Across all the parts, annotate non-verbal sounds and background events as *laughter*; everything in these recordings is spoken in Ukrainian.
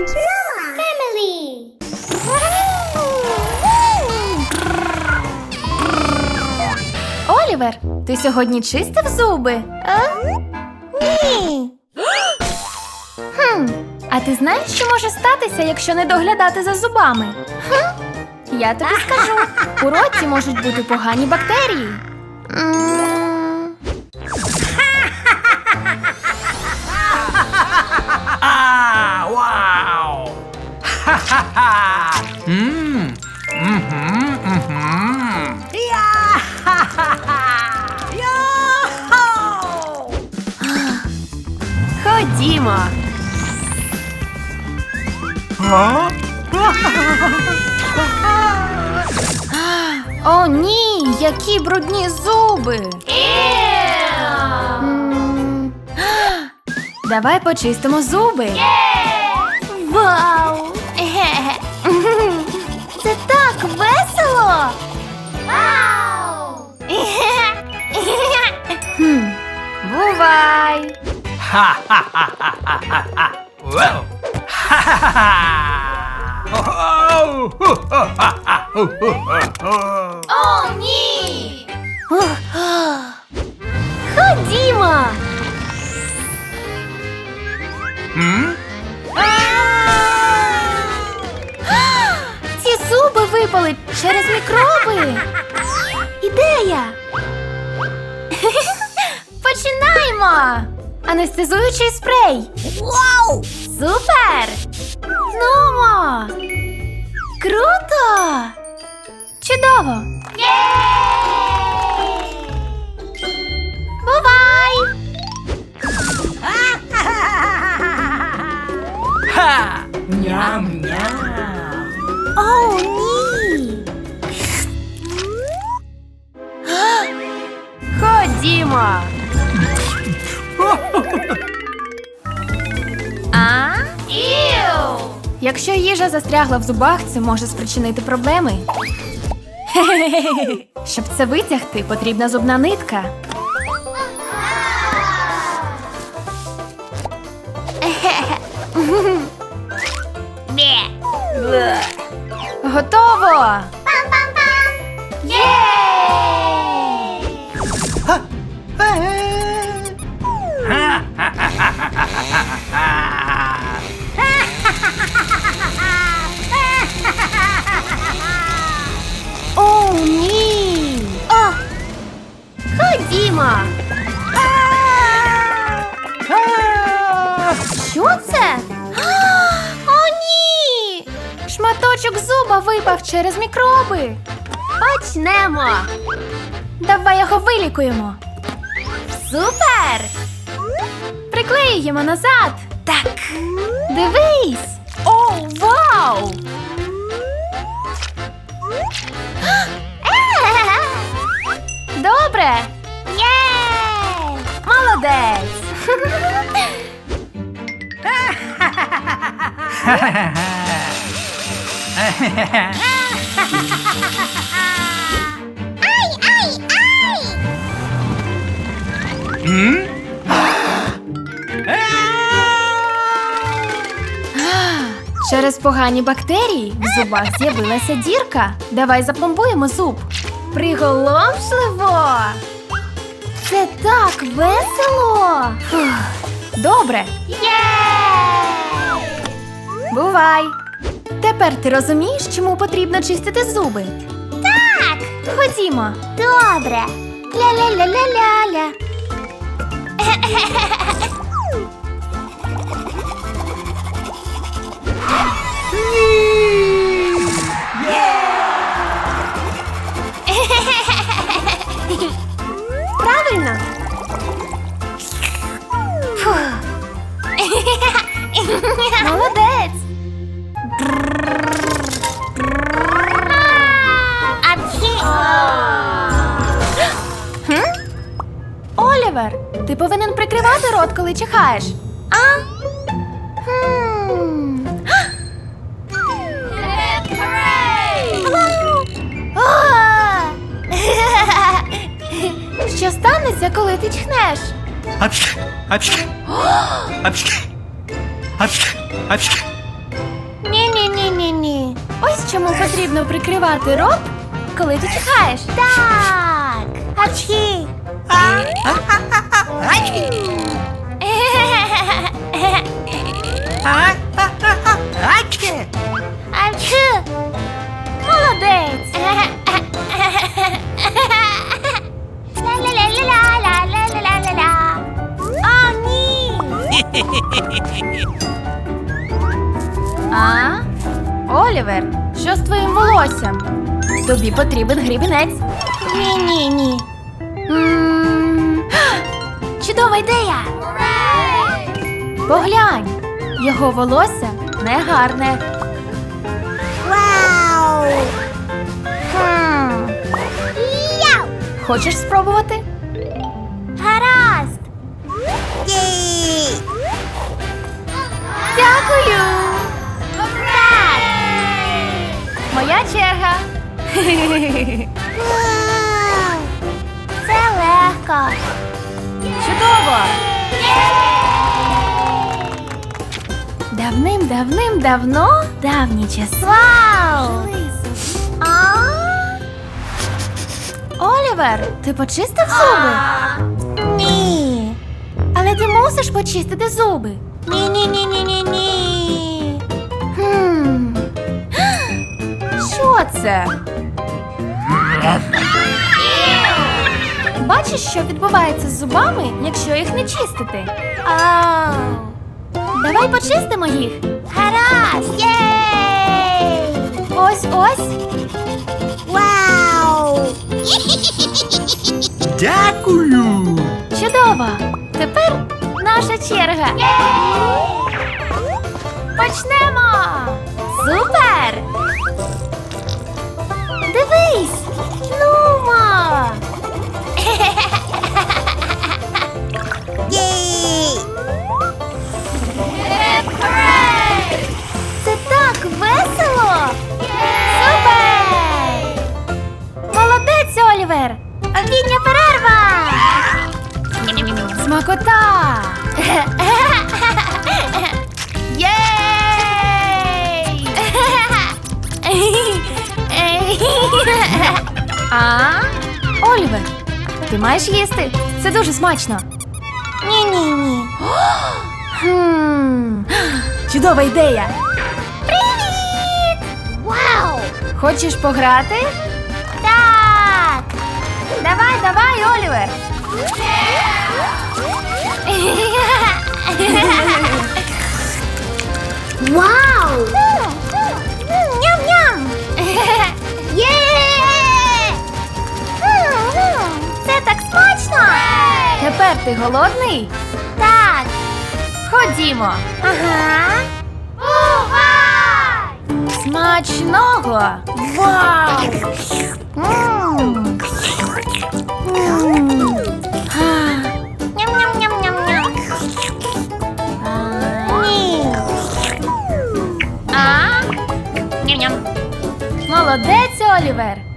and Noah family. Олівер, ти сьогодні чистив зуби? Ні. А ти знаєш, що може статися, якщо не доглядати за зубами? Я тобі скажу. У роті можуть бути погані бактерії. Ходімо. О, ні, які брудні зуби. М, Давай почистимо зуби. Вау! Ha ha ha ha ha ha. Whoa. Ha ha ha ha. Oh, oh, oh, oh, oh, oh, oh, oh. O nie! Анестезуючий спрей. Вау! Супер! Нумо! Круто! Чудово! Бувай! Ha! Nyam їжа застрягла в зубах, це може спричинити проблеми. *laughs* Щоб це витягти, потрібна зубна нитка. *laughs* Готово! Випав через мікроби. Почнемо. Давай його вилікуємо. Супер! Приклеюємо назад. Так. Дивись! О, вау! *gasps* Добре! Є! Молодець! *laughs* Ай, ай, ай! Через погані бактерії в зубах з'явилася дірка. Давай запломбуємо зуб. Приголомшливо! Це так весело! Фух. Добре, Є! бувай! Тепер ти розумієш, чому потрібно чистити зуби? Так! Ходімо. Добре! Ля-ля-ля-ля-ля-ля! Правильно. Молодець. Ти повинен прикривати рот, коли чихаєш. А? Хм. Що станеться, коли ти чхнеш? Апчхи! Апчхи! Апчхи! Апчхи! Апчхи! Ні-ні-ні. Ось чому потрібно прикривати рот, коли ти чихаєш. Так. Апчхі. А? Олівер, що з твоїм волоссям? Тобі потрібен грібінець. Ні-ні-ні. *gasps* Чудова ідея! Поглянь, його волосся не гарне. Вау. Хочеш спробувати? Моя черга. *laughs* Це легко. Чудово! Давним-давним-давно, давні часи. Вау. Олівер, ти почистив зуби? Ні. Але ти мусиш почистити зуби. Ні-ні-ні-ні-ні. Це? Бачиш, що відбувається з зубами, якщо їх не чистити? Оу. Давай почистимо їх. Гаразд. Єй. Ось ось. Вау. Дякую! Чудово! Тепер наша черга. Почнемо! Супер! А? Олівер, ти маєш їсти? Це дуже смачно. Ні-ні-ні. *gasps* Хм. Чудова ідея. Привіт! Вау. Хочеш пограти? Так. Давай, давай, Олівер. *laughs* Вау. Тепер ти голодний? Так. Ходімо. Ага. Бувай. Смачного! Вау. М. М. Га. Ням-ням-ням-ням-ням. Ні. А? Ням-ням. Молодець, Олівер.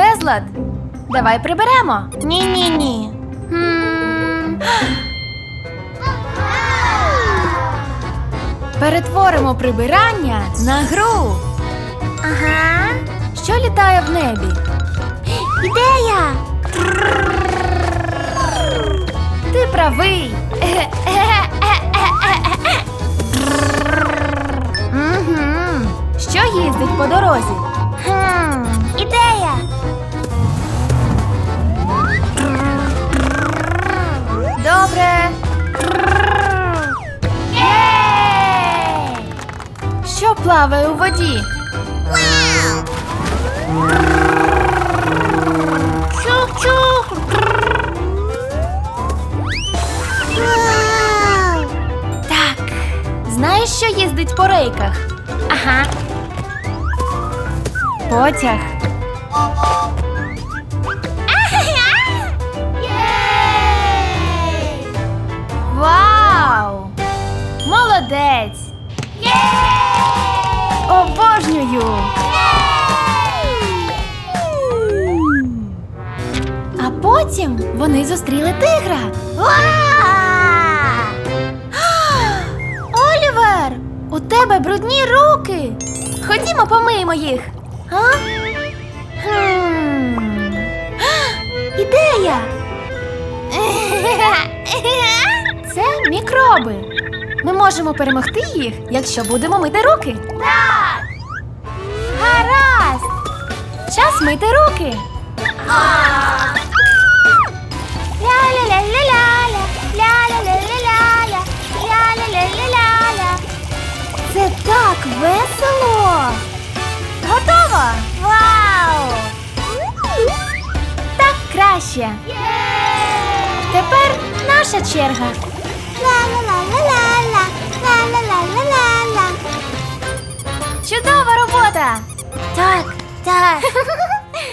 Безлад? Давай приберемо. Ні-ні-ні. Перетворимо прибирання на гру, Ага. що літає в небі. Ідея. Ти правий. Що їздить по дорозі? Ідея. Плаває у воді? Вау! Чух-чух! Вау! Так. Знаєш, що їздить по рейках? Ага. Потяг. Вау! Молодець! Обожнюю! А потім вони зустріли тигра. *gasps* Олівер, у тебе брудні руки. Ходімо, помиємо їх. А? *gasps* Ідея! *laughs* Це мікроби. Ми можемо перемогти їх, якщо будемо мити руки. Так! Гаразд! Час мити руки. Ля-ля-ля-ля-ля-ля, ля-ля-ля-ля-ля-ля, ля-ля-ля-ля-ля-ля. Це так весело. Готово! Вау! Так краще. Тепер наша черга. Ла-ла-ла-ла-ла-ла, Чудова робота! Так, так. *laughs*